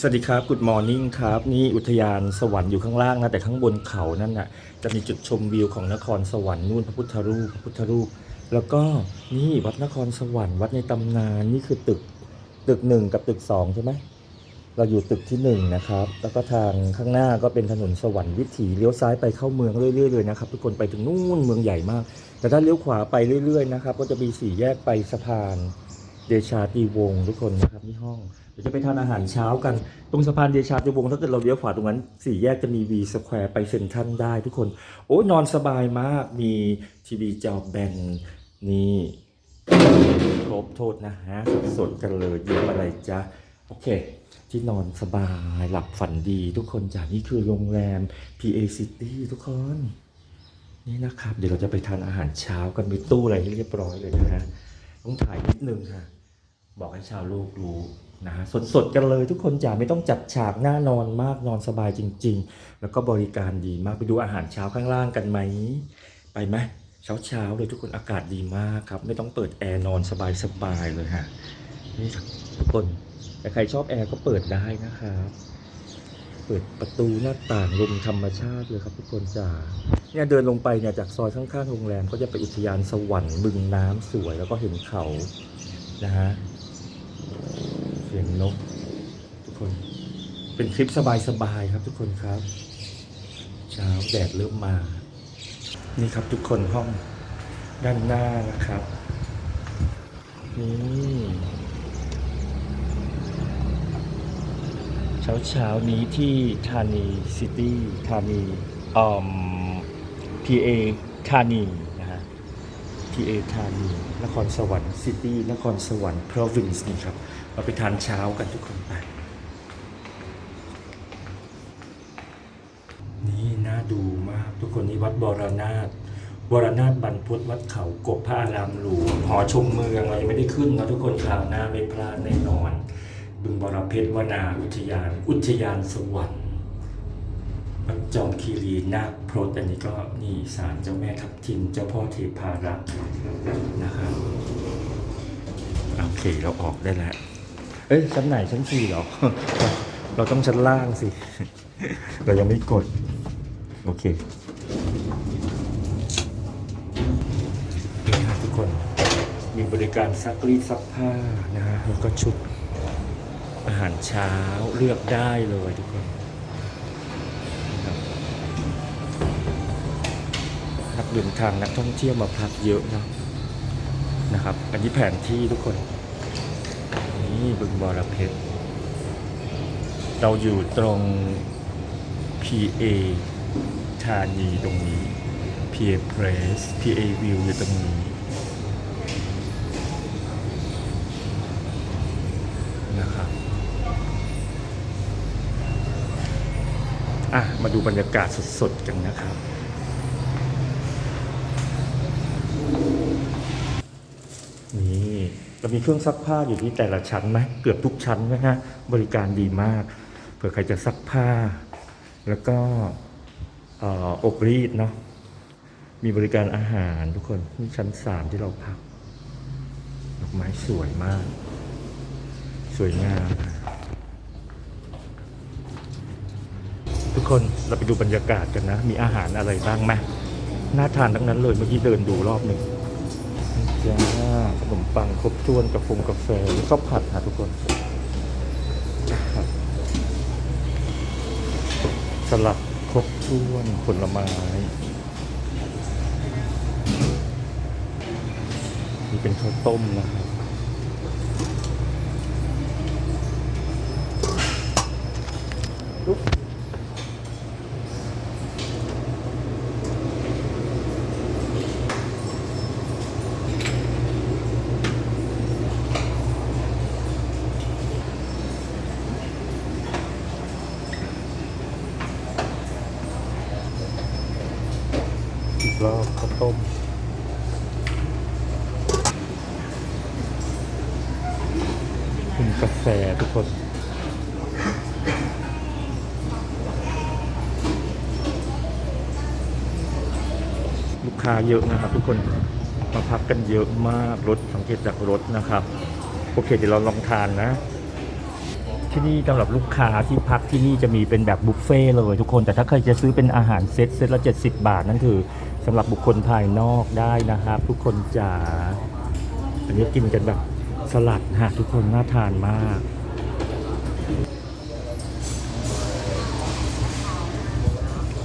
สวัสดีครับ Good Morning ครับ นี่อุทยานสวรรค์อยู่ข้างล่างนะ แต่ข้างบนเขานั่นน่ะจะมีจุดชมวิวของนครสวรรค์นู่นพระพุทธรูปพระพุทธรูป แล้วก็นี่วัดนครสวรรค์วัดในตำนานนี่คือตึกตึกหนึ่งกับตึกสองใช่ไหมเราอยู่ตึกที่หนึ่งนะครับ แล้วก็ทางข้างหน้าก็เป็นถนนสวรรค์วิถีเลี้ยวซ้ายไปเข้าเมืองเรื่อยๆเลยนะครับทุกคนไปถึงนู่นเมืองใหญ่มาก แต่ถ้าเลี้ยวขวาไปเรื่อยๆนะครับก็จะมีสี่แยกไปสะพาน เดชาตีวงศ์ทุกคนนะครับที่ห้อง เดี๋ยวจะไปทานอาหารเช้ากัน ตรงสะพานเดชาตีวงศ์ถ้าเกิดเราเลี้ยวขวาตรงนั้นสี่แยกจะมีวีสแควร์ไปเซ็นทรัลได้ทุกคน โอ้ยนอนสบายมาก มีทีวีจอแบนนี่ครบโทษนะฮะสดกันเลยเยี่ยมอะไรจ๊ะโอเค ที่นอนสบายหลับฝันดีทุกคนจากนี่คือโรงแรม PA City ทุกคน นี่นะครับ เดี๋ยวเราจะไปทานอาหารเช้ากันมีตู้อะไรให้เรียบร้อยเลยนะฮะต้องถ่ายนิดนึงค่ะ บอกให้ชาวโลกรู้ นะฮะสดๆกันเลยทุกคนจ๋าไม่ต้องจัดฉากหน้านอนมากนอนสบายจริง ๆ แล้วก็บริการดีมากไปดูอาหารเช้าข้างล่างกันไหม ไปไหมเช้าเช้าๆเลยทุกคนอากาศดีมากครับ ไม่ต้องเปิดแอร์นอนสบายๆเลยฮะนี่ทุกคนแต่ใครชอบแอร์ก็เปิดได้นะครับเปิดประตูหน้าต่างลมธรรมชาติเลยครับทุกคนจ๋าเนี่ยเดินลงไปเนี่ยจากซอยข้างๆโรงแรมก็จะไปอุทยานสวรรค์บึงน้ำสวยแล้วก็เห็นเขานะฮะ สียงนกทุกคน เป็นคลิปสบายๆครับทุกคนครับ เช้าแดดเริ่มมา นี่ครับทุกคนห้องด้านหน้านะครับ นี่เช้าเช้านี้ที่ธานีซิตี้ธานีอ่อม PA ธานีนะฮะ PA ธานี นครสวรรค์ซิตี้นครสวรรค์ province นี่ครับ เราไปทานเช้ากันทุกคนไปนี่น่าดูมากทุกคนนี่วัดบรนาถบรนาถบรรพตวัดเขากบพระอารามหลวงหอชมเมืองเรายังไม่ได้ขึ้นนะทุกคนคราวหน้าไม่พลาดแน่นอน บึงบรเพชรวนาอุทยาน อุทยานสวรรค์วัดจอมคีรีนาคพรตอันนี้ก็นี่ศาลเจ้าแม่ทับทิมเจ้าพ่อเทพารักษ์นะครับโอเคเราออกได้แล้ว อ้ยชั้นไหนชั้นสี่หรอ เราต้องชั้นล่างสิ เรายังไม่กด โอเคนี่ครับทุกคน มีบริการซักรีดซักผ้านะฮะแล้วก็ชุดอาหารเช้าเลือกได้เลยทุกคนนักเดินทางนักท่องเที่ยวมาพักเยอะเนอะนะครับ อันนี้แผนที่ทุกคน นี่บึงบรเพชร เราอยู่ตรง PA ธานีตรงนี้ PA Place PA View อยู่ตรงนี้นะครับอะ มาดูบรรยากาศสดๆกันนะครับ นี่ เรามีเครื่องซักผ้าอยู่ที่แต่ละชั้นไหมเกือบทุกชั้นนะฮะบริการดีมากเผื่อใครจะซักผ้า แล้วก็เอ่ออบรีดเนาะมีบริการอาหารทุกคนนี่ชั้นสามที่เราพักดอกไม้สวยมาก สวยงามทุกคนเราไปดูบรรยากาศกันนะ มีอาหารอะไรบ้างไหมน่าทานทั้งนั้นเลยเมื่อกี้เดินดูรอบหนึ่ง จ้าขนมปังครบถ้วนกระฟงกาแฟข้าวก็ผัดค่ะทุกคนสลัดครบถ้วนผลไม้ นี่เป็นข้าวต้มนะครับ อีกรอบข้าว ต้ม คุณกาแฟทุกคนลูกค้าเยอะนะครับ ทุกคนมาพักกันเยอะมากรถสังเกตจากรถนะครับ โอเคเดี๋ยวเราลองทานนะ ที่นี่สำหรับลูกค้าที่พักที่นี่จะมีเป็นแบบบุฟเฟ่เลยทุกคน แต่ถ้าใครจะซื้อเป็นอาหารเซตเซตละ 70 บาท นั่นคือสำหรับบุคคลภายนอกได้นะครับ ทุกคนจ๋าอันนี้กินกันแบบสลัดฮะทุกคนน่าทานมาก